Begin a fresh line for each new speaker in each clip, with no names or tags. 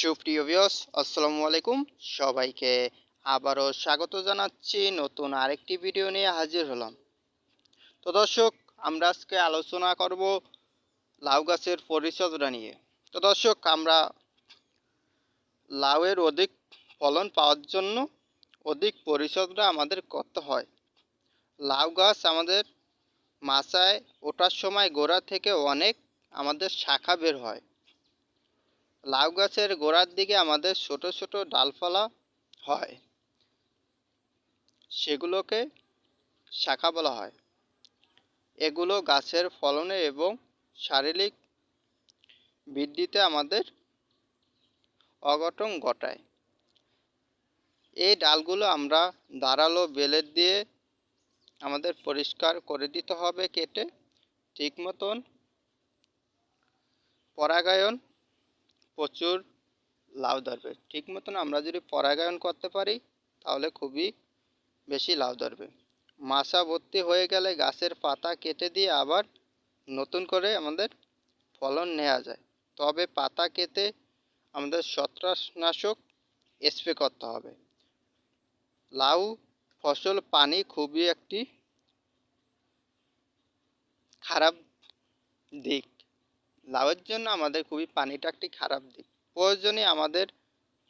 সুপ্রিয় ভিউয়ার্স আসসালামু আলাইকুম। সবাইকে আবারও স্বাগত জানাচ্ছি। নতুন আরেকটি ভিডিও নিয়ে হাজির হলাম। তো দর্শক, আমরা আজকে আলোচনা করব লাউ গাছের পরিচর্যা নিয়ে। তো দর্শক, আমরা লাউয়ের অধিক ফলন পাওয়ার জন্য অধিক পরিচর্যা আমাদের করতে হয়। লাউ গাছ আমাদের মাচায় ওঠার সময় গোড়া থেকে অনেক আমাদের শাখা বের হয়। লাউ গাছের গোড়ার দিকে আমাদের ছোট ছোট ডালপালা হয়। সেগুলোকে শাখা বলা হয়। এগুলো গাছের ফলনে এবং শারীরিক বৃদ্ধিতে আমাদের অঘটন ঘটায়। এই ডালগুলো আমরা দাঁড়াল বেলের দিয়ে আমাদের পরিষ্কার করে দিতে হবে, কেটে ঠিক মতন পরাগায়ন প্রচুর লাভ ধরবে। ঠিক মতন আমরা যদি পরাগায়ন করতে পারি, তাহলে খুবই বেশি লাভ ধরবে। মাসা ভর্তি হয়ে গেলে গাছের পাতা কেটে দিয়ে আবার নতুন করে আমাদের ফলন নেওয়া যায়। তবে পাতা কেটে আমাদের ছত্রাকনাশক স্প্রে করতে হবে। লাউ ফসল পানি খুবই একটি খারাপ দিক। লাউয়ের জন্য আমাদের খুবই পানিটা একটি খারাপ দিক। প্রয়োজনে আমাদের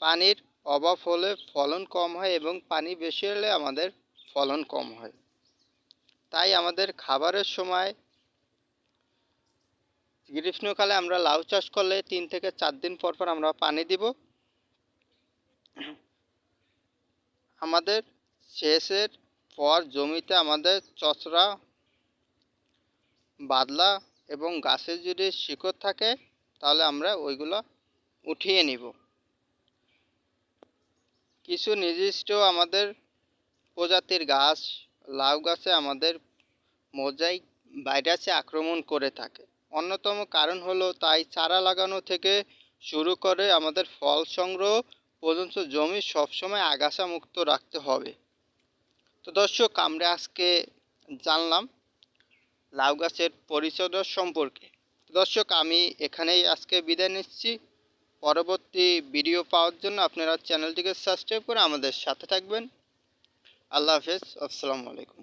পানির অভাব হলে ফলন কম হয় এবং পানি বেশি হলে আমাদের ফলন কম হয়। তাই আমাদের খাবারের সময় গ্রীষ্মকালে আমরা লাউ চাষ করলে তিন থেকে চার দিন পর পর আমরা পানি দিব। আমাদের শেষের পর জমিতে আমাদের চচড়া, বাদলা এবং গাছের যদি শিকড় থাকে, তাহলে আমরা ওইগুলো উঠিয়ে নিব। কিছু নির্দিষ্ট আমাদের প্রজাতির গাছ, লাউ গাছে আমাদের মোজাইক ভাইরাসে আক্রমণ করে থাকে। অন্যতম কারণ হলো তাই চারা লাগানো থেকে শুরু করে আমাদের ফল সংগ্রহ পর্যন্ত জমি সবসময় আগাছা মুক্ত রাখতে হবে। তো দর্শক, আমরা আজকে জানলাম লাউ গাছের পরিচর্যা সম্পর্কে। দর্শক, আমি এখানেই আজকে বিদায় নিচ্ছি। পরবর্তী ভিডিও পাওয়ার জন্য আপনারা চ্যানেলটিকে সাবস্ক্রাইব করে আমাদের সাথে থাকবেন। আল্লাহ হাফেজ, আসসালামু আলাইকুম।